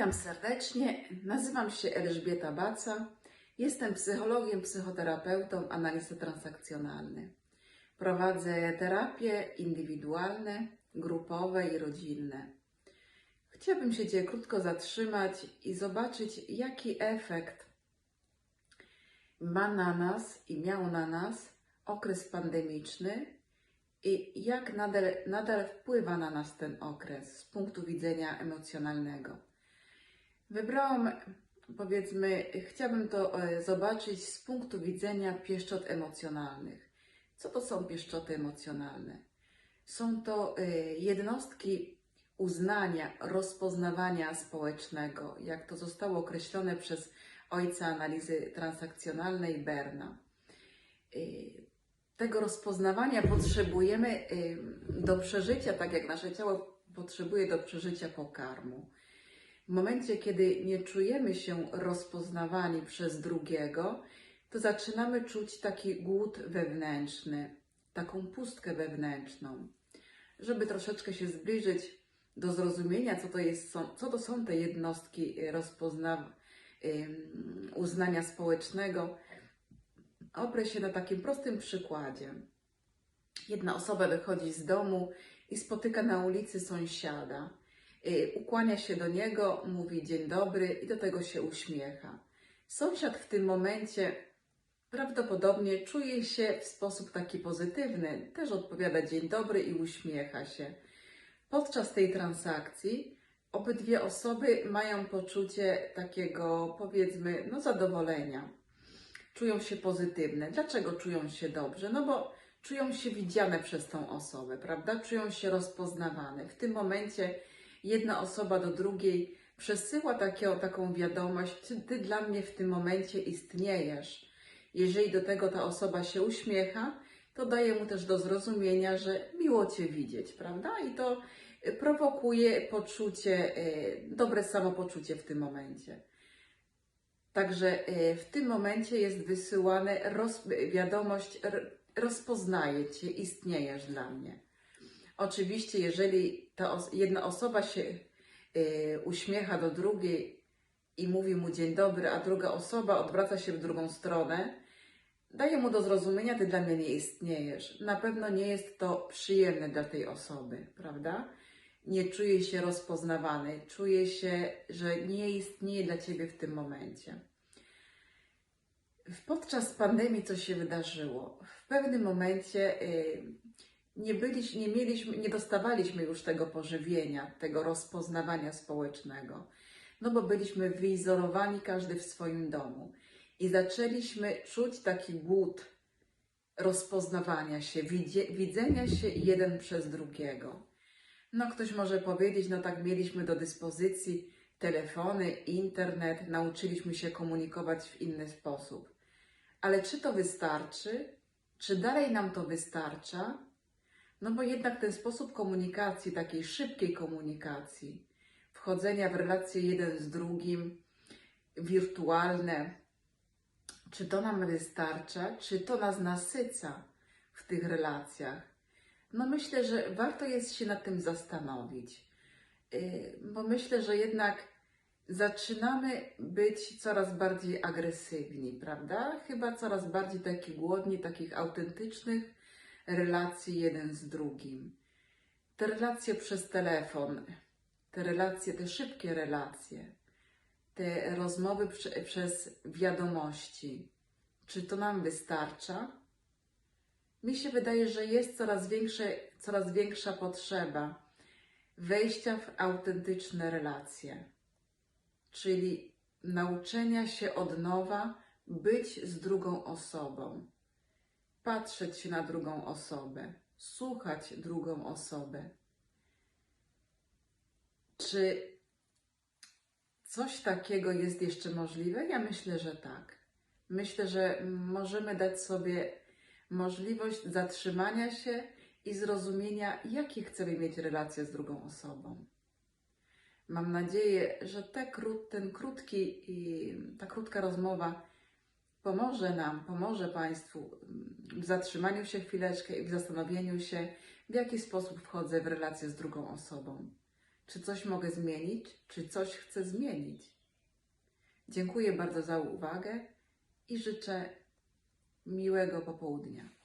Witam serdecznie. Nazywam się Elżbieta Baca. Jestem psychologiem, psychoterapeutą, analisty transakcjonalny. Prowadzę terapie indywidualne, grupowe i rodzinne. Chciałabym się dzisiaj krótko zatrzymać i zobaczyć, jaki efekt ma na nas i miał na nas okres pandemiczny i jak nadal, nadal wpływa na nas ten okres z punktu widzenia emocjonalnego. Wybrałam, powiedzmy, chciałabym to e, zobaczyć z punktu widzenia pieszczot emocjonalnych. Co to są pieszczoty emocjonalne? Są to e, jednostki uznania, rozpoznawania społecznego, jak to zostało określone przez ojca analizy transakcjonalnej Berna. Y, Tego rozpoznawania potrzebujemy do przeżycia, tak jak nasze ciało potrzebuje do przeżycia pokarmu. W momencie, kiedy nie czujemy się rozpoznawani przez drugiego, to zaczynamy czuć taki głód wewnętrzny, taką pustkę wewnętrzną. Żeby troszeczkę się zbliżyć do zrozumienia, co to, jest, co to są te jednostki y, rozpozna, ym, uznania społecznego, oprę się na takim prostym przykładzie. Jedna osoba wychodzi z domu i spotyka na ulicy sąsiada. Y, Ukłania się do niego, mówi dzień dobry i do tego się uśmiecha. Sąsiad w tym momencie prawdopodobnie czuje się w sposób taki pozytywny, też odpowiada dzień dobry i uśmiecha się. Podczas tej transakcji obydwie osoby mają poczucie takiego, powiedzmy, no zadowolenia. Czują się pozytywne. Dlaczego czują się dobrze? No bo czują się widziane przez tą osobę, prawda? Czują się rozpoznawane. W tym momencie jedna osoba do drugiej przesyła takie, taką wiadomość, ty, ty dla mnie w tym momencie istniejesz. Jeżeli do tego ta osoba się uśmiecha, to daje mu też do zrozumienia, że miło Cię widzieć, prawda? I to y, prowokuje poczucie, y, dobre samopoczucie w tym momencie. Także y, w tym momencie jest wysyłana roz, wiadomość, rozpoznaję Cię, istniejesz dla mnie. Oczywiście, jeżeli ta os- jedna osoba się y, uśmiecha do drugiej i mówi mu dzień dobry, a druga osoba odwraca się w drugą stronę, daje mu do zrozumienia, ty dla mnie nie istniejesz. Na pewno nie jest to przyjemne dla tej osoby, prawda? Nie czuje się rozpoznawany, czuje się, że nie istnieje dla ciebie w tym momencie. Podczas pandemii co się wydarzyło? W pewnym momencie y, nie, byliśmy, nie, mieliśmy, nie dostawaliśmy już tego pożywienia, tego rozpoznawania społecznego, no bo byliśmy wyizolowani każdy w swoim domu i zaczęliśmy czuć taki głód rozpoznawania się, widzenia się jeden przez drugiego. No ktoś może powiedzieć, no tak mieliśmy do dyspozycji telefony, internet, nauczyliśmy się komunikować w inny sposób. Ale czy to wystarczy? Czy dalej nam to wystarcza? No bo jednak ten sposób komunikacji, takiej szybkiej komunikacji, wchodzenia w relacje jeden z drugim, wirtualne, czy to nam wystarcza, czy to nas nasyca w tych relacjach? No myślę, że warto jest się nad tym zastanowić, Yy, bo myślę, że jednak zaczynamy być coraz bardziej agresywni, prawda? Chyba coraz bardziej taki głodni takich autentycznych relacji jeden z drugim. Te relacje przez telefon, te relacje, te szybkie relacje, te rozmowy prze, przez wiadomości, czy to nam wystarcza? Mi się wydaje, że jest coraz, większe, coraz większa potrzeba wejścia w autentyczne relacje, czyli nauczenia się od nowa być z drugą osobą, patrzeć się na drugą osobę, słuchać drugą osobę. Czy coś takiego jest jeszcze możliwe? Ja myślę, że tak. Myślę, że możemy dać sobie możliwość zatrzymania się i zrozumienia, jakie chcemy mieć relacje z drugą osobą. Mam nadzieję, że te ten krótki ta krótka rozmowa pomoże nam, pomoże Państwu w zatrzymaniu się chwileczkę i w zastanowieniu się, w jaki sposób wchodzę w relację z drugą osobą. Czy coś mogę zmienić, czy coś chcę zmienić. Dziękuję bardzo za uwagę i życzę miłego popołudnia.